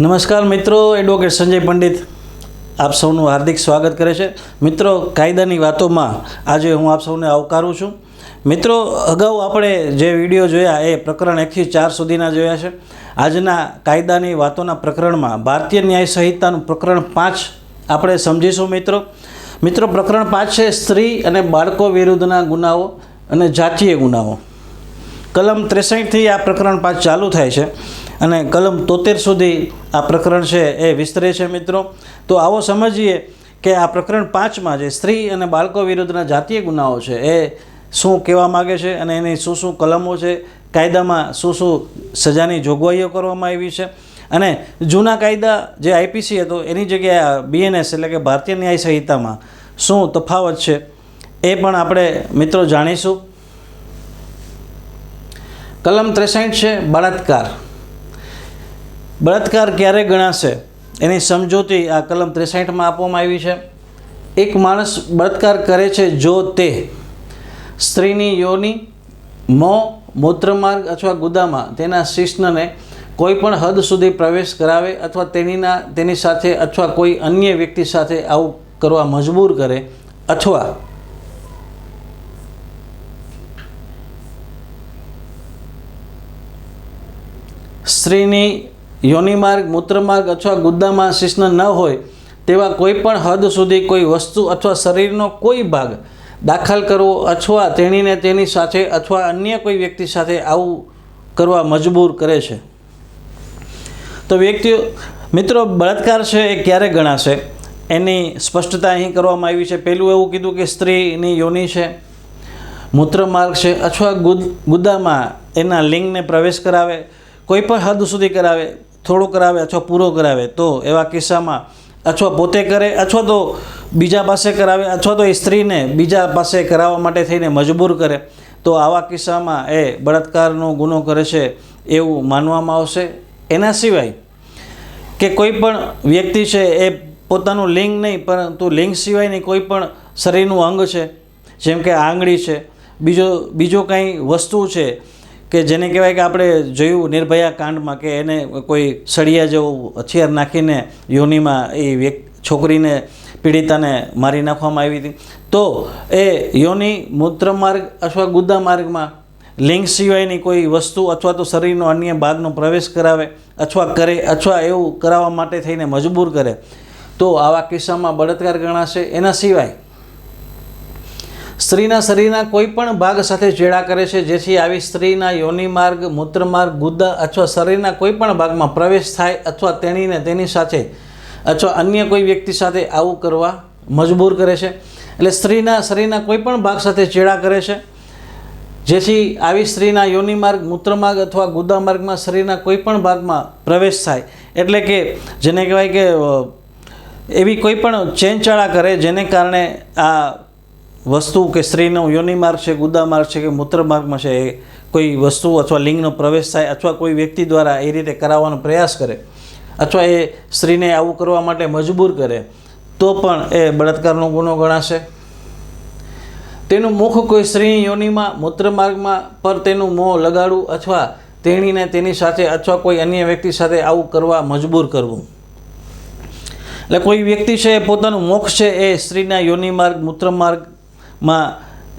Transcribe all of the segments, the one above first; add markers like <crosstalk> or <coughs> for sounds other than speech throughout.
નમસ્કાર મિત્રો, એડવોકેટ સંજય પંડિત આપ સૌનું હાર્દિક સ્વાગત કરે છે. મિત્રો, કાયદાની વાતોમાં આજે હું આપ સૌને આવકારું છું. મિત્રો, અગાઉ આપણે જે વીડિયો જોયા એ પ્રકરણ એકથી ચાર સુધીના જોયા છે. આજના કાયદાની વાતોના પ્રકરણમાં ભારતીય ન્યાય સંહિતાનું પ્રકરણ પાંચ આપણે સમજીશું મિત્રો. મિત્રો, પ્રકરણ પાંચ છે સ્ત્રી અને બાળકો વિરુદ્ધના ગુનાઓ અને જાતીય ગુનાઓ. કલમ ત્રેસઠથી આ પ્રકરણ પાંચ ચાલુ થાય છે. અને કલમ તોતેર સુધી આ પ્રકરણ છે એ વિસ્તરે છે મિત્રો. તો આવો સમજીએ કે આ પ્રકરણ પાંચમાં જે સ્ત્રી અને બાળકો વિરુદ્ધના જાતીય ગુનાઓ છે એ શું કહેવા માગે છે અને એની શું શું કલમો છે? કાયદામાં શું શું સજાની જોગવાઈઓ કરવામાં આવી છે? અને જૂના કાયદા જે આઈપીસી હતો, એની જગ્યાએ બીએનએસ એટલે કે ભારતીય ન્યાય સંહિતામાં શું તફાવત છે એ પણ આપણે મિત્રો જાણીશું. કલમ ત્રેસઠ છે બળાત્કાર. બળાત્કાર ક્યારે ગણાશે એની સમજૂતી આ કલમ ત્રેસાઠમાં આપવામાં આવી છે. એક માણસ બળાત્કાર કરે છે જો તે સ્ત્રીની યોની, મો, મૂત્રમાર્ગ અથવા ગુદામાં તેના શિષ્ણને કોઈ પણ હદ સુધી પ્રવેશ કરાવે અથવા તેનીના, તેની સાથે અથવા કોઈ અન્ય વ્યક્તિ સાથે આવું કરવા મજબૂર કરે અથવા સ્ત્રીની યોનિમાર્ગ મૂત્રમાર્ગ અથવા ગુદ્દામાં શિશ્ન ન હોય, તેવા કોઈ પણ હદ સુધી કોઈ વસ્તુ અથવા શરીરનો કોઈ ભાગ દાખલ કરવો અથવા તેણીને તેની સાથે અથવા અન્ય કોઈ વ્યક્તિ સાથે આવું કરવા મજબૂર કરે છે. તો વ્યક્તિઓ, મિત્રો, બળાત્કાર છે એ ક્યારે ગણાશે? એની સ્પષ્ટતા અહીં કરવામાં આવી છે. પહેલું એવું કીધું કે સ્ત્રીની યોનિ છે મૂત્રમાર્ગ છે અથવા ગુદ, ગુદ્દામાં એના લિંગને પ્રવેશ કરાવે કોઈ પણ હદ સુધી કરાવે થોડો કરાવે અથવા પૂરો કરાવે તો એવા કિસ્સામાં અથવા પોતે કરે અથવા તો બીજા પાસે કરાવે અથવા તો એ સ્ત્રીને બીજા પાસે કરાવવા માટે થઈને મજબૂર કરે, તો આવા કિસ્સામાં એ બળાત્કારનો ગુનો કરે છે એવું માનવામાં આવશે. એના સિવાય કે કોઈ પણ વ્યક્તિ છે એ પોતાનું લિંગ નહીં, પરંતુ લિંગ સિવાયની કોઈ પણ શરીરનું અંગ છે, જેમ કે આંગળી છે, બીજો બીજો કંઈ વસ્તુ છે કે જેને કહેવાય કે આપણે જોયું નિર્ભયા કાંડમાં કે એને કોઈ સળિયા જેવું હથિયાર નાખીને યોનિમાં એ વ્યક, છોકરીને પીડિતાને મારી નાખવામાં આવી હતી. તો એ યોનિ મૂત્રમાર્ગ અથવા ગુદા માર્ગમાં લિંગ સિવાયની કોઈ વસ્તુ અથવા તો શરીરનો અન્ય ભાગનો પ્રવેશ કરાવે અથવા કરે અથવા એવું કરાવવા માટે થઈને મજબૂર કરે, તો આવા કિસ્સામાં બળાત્કાર ગણાશે. એના સિવાય સ્ત્રીના શરીરના કોઈ પણ ભાગ સાથે ચેડા કરે છે, જેથી આવી સ્ત્રીના યોનિમાર્ગ મૂત્રમાર્ગ ગુદ્દા અથવા શરીરના કોઈ પણ ભાગમાં પ્રવેશ થાય અથવા તેણીને તેની સાથે અથવા અન્ય કોઈ વ્યક્તિ સાથે આવું કરવા મજબૂર કરે છે. એટલે સ્ત્રીના શરીરના કોઈ પણ ભાગ સાથે ચેડા કરે છે, જેથી આવી સ્ત્રીના યોનિમાર્ગ મૂત્રમાર્ગ અથવા ગુદા માર્ગમાં શરીરના કોઈ પણ ભાગમાં પ્રવેશ થાય. એટલે કે જેને કહેવાય કે એવી કોઈ પણ ચેનચાળા કરે, જેને કારણે આ વસ્તુ કે સ્ત્રીનો યોનિમાર્ગ છે ગુદામાર્ગ છે કે મૂત્રમાર્ગમાં છે, એ કોઈ વસ્તુ અથવા લિંગનો પ્રવેશ થાય અથવા કોઈ વ્યક્તિ દ્વારા એ રીતે કરાવવાનો પ્રયાસ કરે અથવા એ સ્ત્રીને આવું કરવા માટે મજબૂર કરે, તો પણ એ બળાત્કારનો ગુનો ગણાશે. તેનું મુખ કોઈ સ્ત્રી યોનિમાં મૂત્રમાર્ગમાં પર તેનું મોં લગાડવું અથવા તેણીને તેની સાથે અથવા કોઈ અન્ય વ્યક્તિ સાથે આવું કરવા મજબૂર કરવું. એટલે કોઈ વ્યક્તિ છે એ પોતાનું મોક્ષ છે એ સ્ત્રીના યોનિમાર્ગ મૂત્રમાર્ગમાં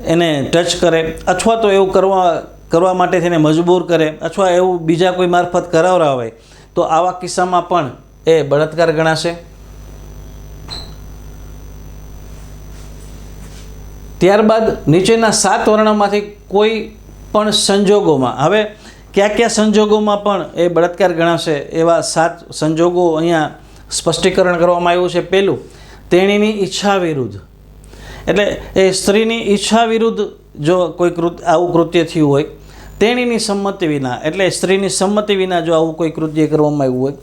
એને ટચ કરે, અથવા તો એવું કરવા કરવા માટે તેને મજબૂર કરે, અથવા એવું બીજા કોઈ મારફત કરાવરાવે તો આવા કિસ્સામાં પણ એ બળાત્કાર ગણાશે. ત્યારબાદ નીચેના સાત વર્ણમાંથી કોઈ પણ સંજોગોમાં, હવે કયા કયા સંજોગોમાં પણ એ બળાત્કાર ગણાશે એવા સાત સંજોગો અહીંયા સ્પષ્ટીકરણ કરવામાં આવ્યું છે. પહેલું, તેણીની ઈચ્છા વિરુદ્ધ. એટલે એ સ્ત્રીની ઈચ્છા વિરુદ્ધ જો કોઈ કૃત, આવું કૃત્ય થયું હોય, તેણીની સંમતિ વિના, એટલે સ્ત્રીની સંમતિ વિના જો આવું કોઈ કૃત્ય કરવામાં આવ્યું હોય,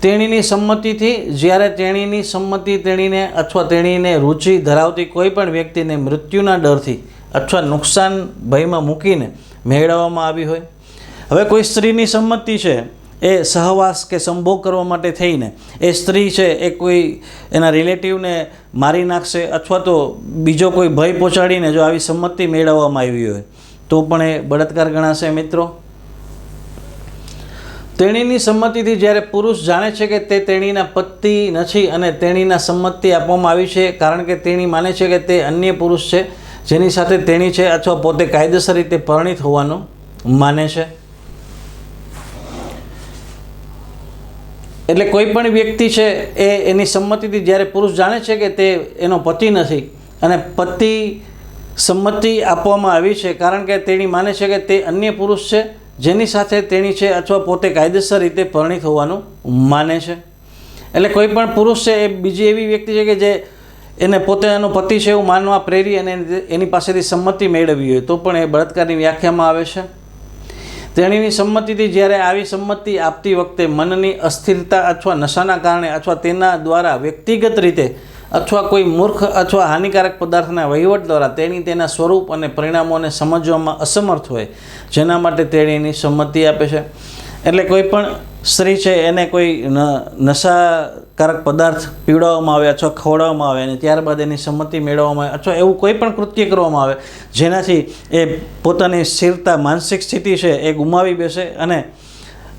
તેણીની સંમતિથી, જ્યારે તેણીની સંમતિ તેણીને અથવા તેણીને રુચિ ધરાવતી કોઈ પણ વ્યક્તિને મૃત્યુના ડરથી અથવા નુકસાન ભયમાં મૂકીને મેળવવામાં આવી હોય, હવે કોઈ સ્ત્રીની સંમતિ છે એ સહવાસ કે સંભોગ કરવા માટે થઈને, એ સ્ત્રી છે, એ કોઈ એના રિલેટિવને મારી નાખશે અથવા તો બીજો કોઈ ભય પહોંચાડીને જો આવી સંમતિ મેળવવામાં આવી હોય, તો પણ એ બળાત્કાર ગણાશે મિત્રો. તેણીની સંમતિથી જ્યારે પુરુષ જાણે છે કે તે તેણીના પતિ નથી અને તેણીના સંમતિ આપવામાં આવી છે, કારણ કે તેણી માને છે કે તે અન્ય પુરુષ છે, જેની સાથે તેણી છે અથવા પોતે કાયદેસર રીતે પરણિત હોવાનું માને છે. એટલે કોઈ પણ વ્યક્તિ છે એ એની સંમતિથી જ્યારે પુરુષ જાણે છે કે તે એનો પતિ નથી અને પતિ સંમતિ આપવામાં આવી છે કારણ કે તેણી માને છે કે તે અન્ય પુરુષ છે જેની સાથે તેણી છે અથવા પોતે કાયદેસર રીતે પરણિત હોવાનું માને છે. એટલે કોઈ પણ પુરુષ છે એ બીજી એવી વ્યક્તિ છે કે જે એને પોતે એનો પતિ છે એવું માનવા પ્રેરી અને એની પાસેથી સંમતિ મેળવી હોય તો પણ એ બળાત્કારની વ્યાખ્યામાં આવે છે. તેણીની સંમતિથી જ્યારે આવી સંમતિ આપતી વખતે મનની અસ્થિરતા અથવા નશાના કારણે અથવા તેના દ્વારા વ્યક્તિગત રીતે અથવા કોઈ મૂર્ખ અથવા હાનિકારક પદાર્થના વહીવટ દ્વારા તેણી તેના સ્વરૂપ અને પરિણામોને સમજવામાં અસમર્થ હોય, જેના માટે તેણીની સંમતિ આપે છે. એટલે કોઈ પણ સ્ત્રી છે, એને કોઈ ન નશાકારક પદાર્થ પીવડાવવામાં આવે અથવા ખવડાવવામાં આવે અને ત્યારબાદ એની સંમતિ મેળવવામાં આવે અથવા એવું કોઈ પણ કૃત્ય કરવામાં આવે, જેનાથી એ પોતાની સ્થિરતા, માનસિક સ્થિતિ છે એ ગુમાવી બેસે અને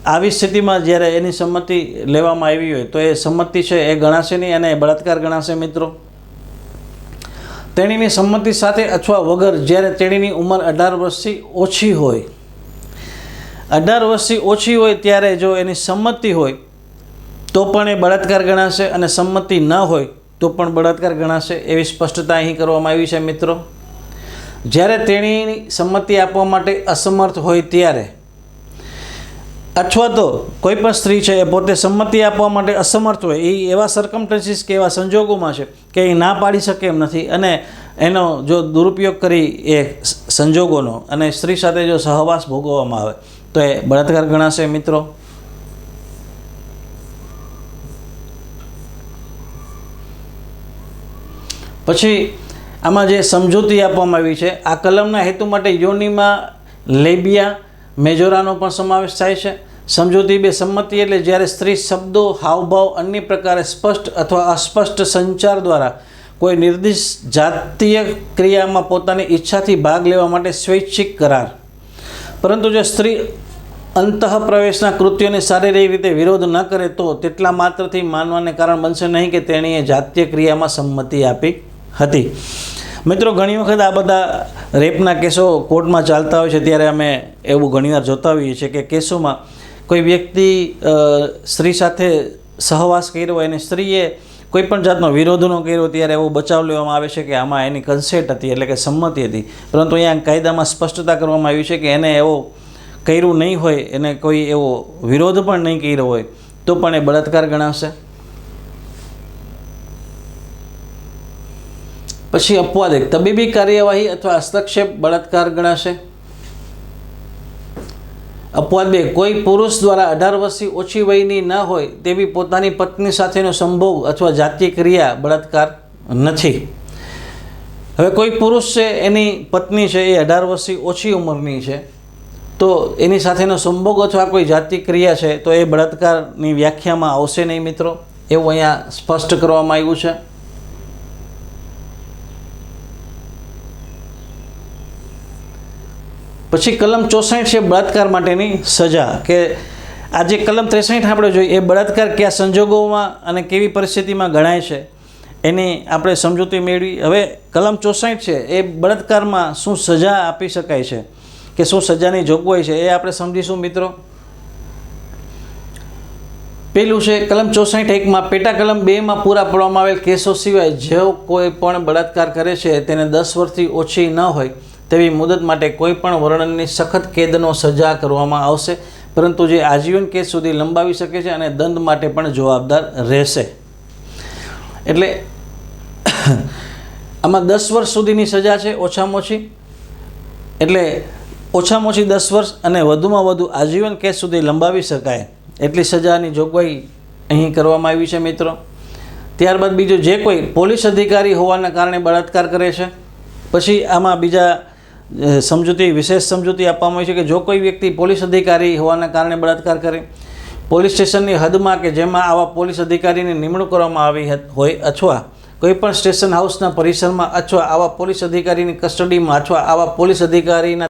આવી સ્થિતિમાં જ્યારે એની સંમતિ લેવામાં આવી હોય તો એ સંમતિ છે એ ગણાશે નહીં અને બળાત્કાર ગણાશે મિત્રો. તેણીની સંમતિ સાથે અથવા વગર જ્યારે તેણીની ઉંમર અઢાર વર્ષથી ઓછી હોય, અઢાર વર્ષથી ઓછી હોય ત્યારે જો એની સંમતિ હોય તો પણ એ બળાત્કાર ગણાશે અને સંમતિ ન હોય તો પણ બળાત્કાર ગણાશે એવી સ્પષ્ટતા અહીં કરવામાં આવી છે મિત્રો. જ્યારે તેણીની સંમતિ આપવા માટે અસમર્થ હોય ત્યારે અથવા તો કોઈ પણ સ્ત્રી છે એ પોતે સંમતિ આપવા માટે અસમર્થ હોય, એ એવા સરકમટન્સીસ કે એવા સંજોગોમાં છે કે એ ના પાડી શકે એમ નથી અને એનો જો દુરુપયોગ કરી એ સંજોગોનો અને સ્ત્રી સાથે જો સહવાસ ભોગવવામાં આવે, તો એ બળાત્કાર ગણાશે મિત્રો. પછી આમાં જે સમજૂતી આપવામાં આવી છે, આ કલમના હેતુ માટે યોનિમાં લેબિયા મેજોરાનો પણ સમાવેશ થાય છે. સમજૂતી બે સંમતિ એટલે જ્યારે સ્ત્રી શબ્દો, હાવભાવ અન્ય પ્રકારે સ્પષ્ટ અથવા અસ્પષ્ટ સંચાર દ્વારા કોઈ નિર્દિષ્ટ જાતીય ક્રિયામાં પોતાની ઈચ્છાથી ભાગ લેવા માટે સ્વૈચ્છિક કરાર. પરંતુ જો સ્ત્રી અંતઃ પ્રવેશના કૃત્યોને શારીરિક રીતે વિરોધ ન કરે તો તેટલા માત્રથી માનવાને કારણ બનશે નહીં કે તેણીએ જાતીય ક્રિયામાં સંમતિ આપી. હતી. મિત્રો, ઘણી વખત આ બધા રેપના કેસો કોર્ટમાં ચાલતા હોય છે, ત્યારે અમે એવું ઘણીવાર જોતા હોઈએ છીએ કે કેસોમાં કોઈ વ્યક્તિ સ્ત્રી સાથે સહવાસ કર્યો હોય, અને સ્ત્રીએ કોઈ પણ જાતનો વિરોધ ન કર્યો ત્યારે એવો બચાવ લેવામાં આવે છે કે આમાં એની કન્સેન્ટ હતી, એટલે કે સંમતિ હતી. પરંતુ અહીંયા કાયદામાં સ્પષ્ટતા કરવામાં આવી છે કે એને એવો કર્યું નહીં હોય, એને કોઈ એવો વિરોધ પણ નહીં કર્યો હોય, તો પણ એ બળાત્કાર ગણાશે. પછી અપવાદ એક. તબીબી કાર્યવાહી અથવા હસ્તક્ષેપ બળાત્કાર ગણાશે. અપવાદ બે. કોઈ પુરુષ દ્વારા અઢાર વર્ષથી ઓછી વયની ન હોય તેવી પોતાની પત્ની સાથેનો સંભોગ અથવા જાતીય ક્રિયા બળાત્કાર નથી. હવે કોઈ પુરુષ છે, એની પત્ની છે, એ અઢાર વર્ષથી ઓછી ઉંમરની છે, તો એની સાથેનો સંભોગ અથવા કોઈ જાતિ ક્રિયા છે, તો એ બળાત્કારની વ્યાખ્યામાં આવશે નહીં મિત્રો. એવું અહીંયા સ્પષ્ટ કરવામાં આવ્યું છે. પછી કલમ ચોસઠ છે બળાત્કાર માટેની સજા, કે આજે કલમ ત્રેસઠ આપણે જોઈએ, એ બળાત્કાર કયા સંજોગોમાં અને કેવી પરિસ્થિતિમાં ગણાય છે, એની આપણે સમજૂતી મેળવી. હવે કલમ ચોસઠ છે, એ બળાત્કારમાં શું સજા આપી શકાય છે, કે શું સજાની જોગવાઈ છે, એ આપણે સમજીશું મિત્રો. પેલું છે, કલમ ચોસઠ એકમાં, પેટા કલમ બેમાં પૂરા પાડવામાં આવેલ કેસો સિવાય જેઓ કોઈ પણ બળાત્કાર કરે છે, તેને દસ વર્ષથી ઓછી ન હોય તેવી મુદત માટે કોઈ પણ વર્ણનની સખત કેદનો સજા કરવામાં આવશે. પરંતુ જે આજીવન કેસ સુધી લંબાવી શકે છે અને દંડ માટે પણ જવાબદાર રહેશે. એટલે <coughs> આમાં દસ વર્ષ સુધીની સજા છે, ઓછામાં ઓછી. એટલે ઓછામાં ઓછી દસ વર્ષ અને વધુમાં વધુ આજીવન કેસ સુધી લંબાવી શકાય. એટલી સજાની જોગવાઈ અહીં કરવામાં આવી છે મિત્રો. ત્યારબાદ બીજું જે કોઈ પોલીસ અધિકારી હોવાના કારણે બળાત્કાર કરે છે. પછી આમાં બીજા સમજૂતી, વિશેષ સમજૂતી આપવામાં આવી છે કે જો કોઈ વ્યક્તિ પોલીસ અધિકારી હોવાના કારણે બળાત્કાર કરે, પોલીસ સ્ટેશનની હદમાં કે જેમાં આવા પોલીસ અધિકારીની નિમણૂક કરવામાં આવી હોય અથવા કોઈપણ સ્ટેશન હાઉસના પરિસરમાં અથવા આવા પોલીસ અધિકારીની કસ્ટડીમાં અથવા આવા પોલીસ અધિકારીના